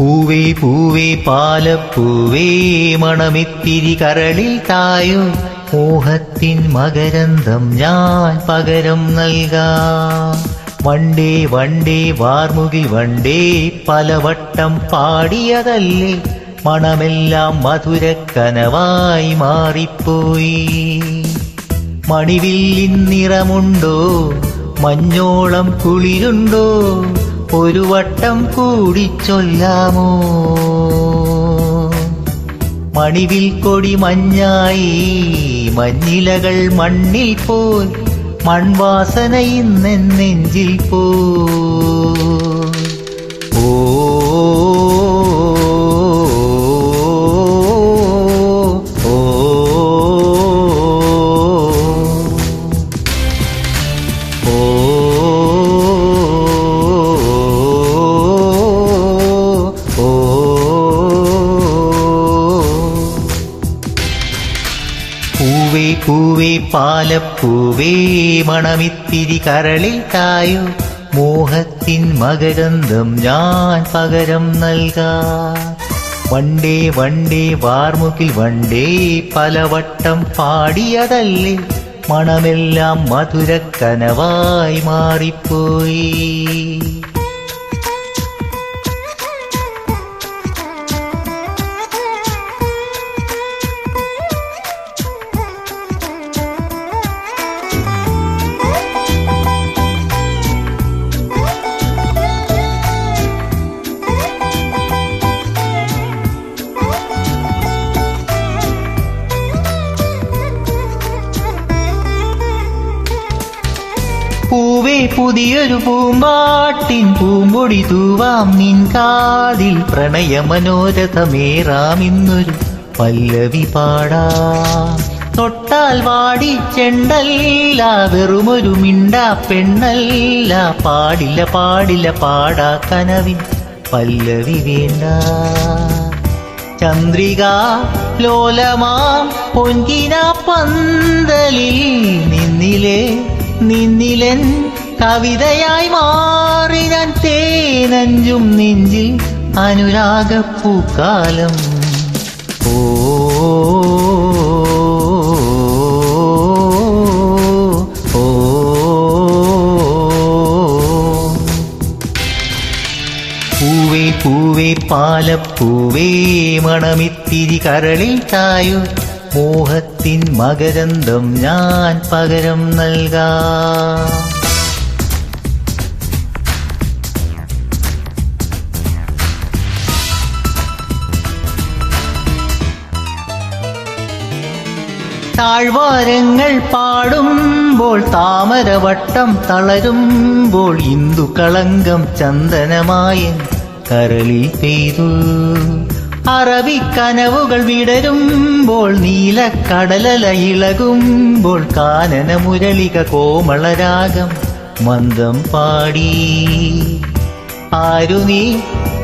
പൂവേ പൂവേ പാലപ്പൂവേ മണമിത്തിരി കരളിൽ തായും. മോഹത്തിൻ മകരന്തം ഞാൻ പകരം നൽകാം. വണ്ടേ വണ്ടേ വാർമുകിൽ വണ്ടേ പലവട്ടം പാടിയതല്ലേ. മണമെല്ലാം മധുരക്കനവായി മാറിപ്പോയി. മണിവില്ലിൻ നിറമുണ്ടോ? മഞ്ഞോളം കുളിരുണ്ടോ? ഒരു വട്ടം കൂടി ചൊല്ലാമോ? മണിവിൽ കൊടി മഞ്ഞായി മഞ്ഞിലകൾ മണ്ണിൽ പോയി മൺവാസന ഇന്നെൻ നെഞ്ചിൽ പോ പാലപ്പൂവേ മണമിത്തിരി കരളിൽ തായോ മോഹത്തിൻ മകരന്തം ഞാൻ പകരം നൽകാം. വണ്ടേ വണ്ടേ വാർമുകിൽ വണ്ടേ പലവട്ടം പാടിയതല്ലേ. മണമെല്ലാം മധുരക്കനവായി മാറിപ്പോയി. പൂവേ പുതിയൊരു പൂമ്പാട്ടിൻ പൂമ്പൊടി തൂവാം. നിൻ കാതിൽ പ്രണയ മനോരഥമേറാം ഇന്നൊരു പല്ലവി പാടാം. തൊട്ടാൽ വാടി ചെണ്ടല്ല വെറുമൊരു മിണ്ടാ പെണ്ണല്ല. പാടില്ല പാടില്ല പാടാ കനവിൻ പല്ലവി വേണ്ട. ചന്ദ്രിക ലോലമാം പൊൻകിന പന്തലിൽ നിന്നിലെ നിന്നിലൻ കവിതയായി മാറി ഞാൻ തേനഞ്ചും നെഞ്ചിൽ അനുരാഗപ്പൂക്കാലം ഓ പൂവേ പൂവേ പാലപ്പൂവേ മണമിത്തിരി കരളിൽ തായു മോഹത്തിൻ മകരന്തം ഞാൻ പകരം നൽകാം. താഴ്വാരങ്ങൾ പാടുമ്പോൾ താമരവട്ടം തളരുമ്പോൾ ഇന്ദു കളങ്കം ചന്ദനമായ കരളിൽ പെയ്തു. അറബിക്കനവുകൾ വിടരുമ്പോൾ നീലക്കടലല ഇളകുമ്പോൾ കാനന മുരളിക കോമളരാഗം മന്ദം പാടി. ആരു നീ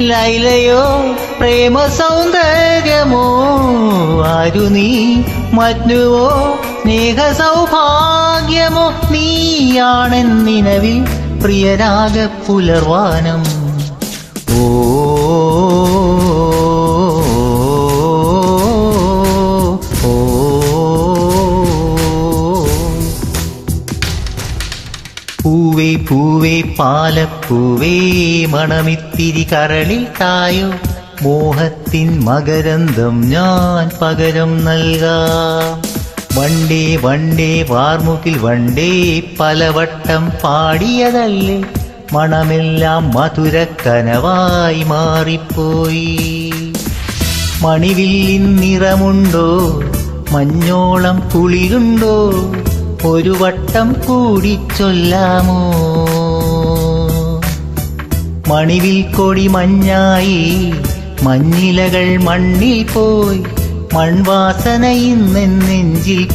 ലൈലയോ പ്രേമ സൗന്ദര്യമോ ആരു നീ മറ്റുവോ സ്നേഹ സൗഭാഗ്യമോ നീയാണ് നിലവിൽ പ്രിയരാഗ പുലർവാനം. ഓ പൂവേ പൂവേ പാലപ്പൂവേ മണമിത്തിരി കരളിൽ തായോ മോഹത്തിൻ മകരന്തം ഞാൻ പകരം നൽകാം. വണ്ടേ വണ്ടേ വാർമുകിൽ വണ്ടേ പലവട്ടം പാടിയതല്ലേ. മണമെല്ലാം മധുരക്കനവായി മാറിപ്പോയി. മണിവില്ലിൻ നിറമുണ്ടോ? മഞ്ഞോളം കുളിരുണ്ടോ? ഒരു വട്ടം കൂടി ചൊല്ലാമോ? മണിവിൽ കൊടി മഞ്ഞായി മഞ്ഞിലകൾ മണ്ണിൽ പോയി മൺവാസന ഇന്നെൻ നെഞ്ചിൽ